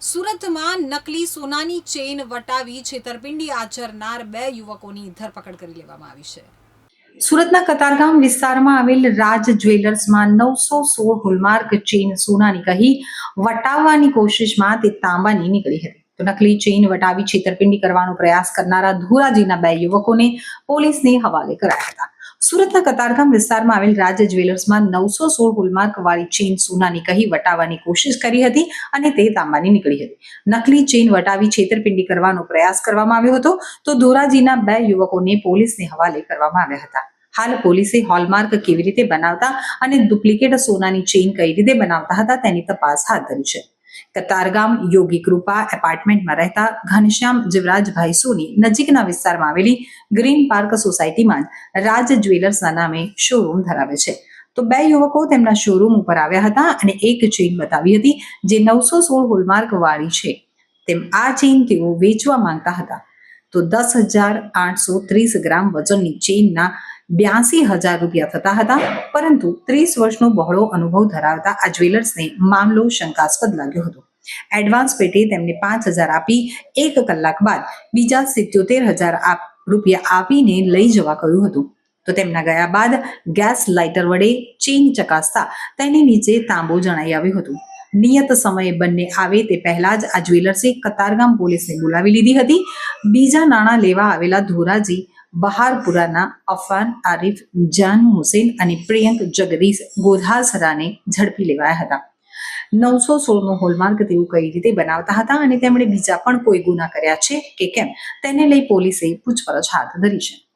સુરતમાં નકલી સોનાની ચેઇન વટાવી છેતરપિંડી આચરનાર બે યુવકોની ધરપકડ કરી લેવામાં આવી છે. સુરતના કતારગામ વિસ્તારમાં આવેલ રાજ જ્વેલર્સમાં નવસો સોળ હોલમાર્ક ચેઇન સોનાની કહી વટાવવાની કોશિશમાં તે તાંબાની નીકળી હતી. તો નકલી ચેઇન વટાવી છેતરપિંડી કરવાનો પ્રયાસ કરનારા ધોરાજીના બે યુવકોને પોલીસને હવાલે કરાયા હતા. સુરતના કતારગામ વિસ્તારમાં આવેલ રાજ જ્વેલર્સમાં નવસો સોળ હોલમાર્ક વાળી ચેઇન સોનાની કહી વટાવવાની કોશિશ કરી હતી અને તે તાંબાની નીકળી હતી. નકલી ચેઇન વટાવી છેતરપિંડી કરવાનો પ્રયાસ કરવામાં આવ્યો હતો તો ધોરાજીના બે યુવકોને પોલીસને હવાલે કરવામાં આવ્યા હતા. હાલ પોલીસે હોલમાર્ક કેવી રીતે બનાવતા અને ડુપ્લિકેટ સોનાની ચેઇન કઈ રીતે બનાવતા હતા તેની તપાસ હાથ ધરી છે. કતારગામ યોગી કૃપા એપાર્ટમેન્ટમાં રહેતા ઘનશ્યામ જીવરાજભાઈ સોની નજીકના વિસ્તારમાં આવેલી ગ્રીન પાર્ક સોસાયટીમાં રાજ જ્વેલર્સના નામે શોરૂમ ધરાવે છે. તો બે યુવકો તેમના શોરૂમ ઉપર આવ્યા હતા અને એક ચેઇન બતાવી હતી જે નવસો સોળ હોલમાર્ક વાળી છે. તેમ આ ચેઇન તેઓ વેચવા માંગતા હતા. તો દસ હજાર આઠસો ત્રીસ ગ્રામ વજનની ચેઇનના બ્યાસી હજાર રૂપિયા થતા હતા, પરંતુ ત્રીસ વર્ષનો બહોળો અનુભવ ધરાવતા આ જ્વેલર્સને મામલો શંકાસ્પદ લાગ્યો હતો. એડવાન્સ પેટે તેમને પાંચ હજાર આપી, એક કલાક બાદ બીજા સિત્યોતેર હજાર રૂપિયા આપીને લઈ જવા કહ્યું હતું. તો તેમના ગયા બાદ ગેસ લાઇટર વડે ચેન ચકાસતા તેની નીચે તાંબો જણાઈ આવ્યું હતું. નિયત સમયે બંને આવે તે પહેલા જ આ જ્વેલર્સે કતારગામ પોલીસને બોલાવી લીધી હતી. બીજા નાણાં લેવા આવેલા ધોરાજી, બહારપુરાના અફાન, આરીફ, જાન હુસેન અને પ્રિયંક જગદીશ ગોધાસરાને ઝડપી લેવાયા હતા. નવસો સોળનો હોલમાર્ક તેઓ કઈ રીતે બનાવતા હતા અને તેમણે બીજા પણ કોઈ ગુના કર્યા છે કે કેમ? તેને લઈ પોલીસે પૂછપરછ હાથ ધરી છે.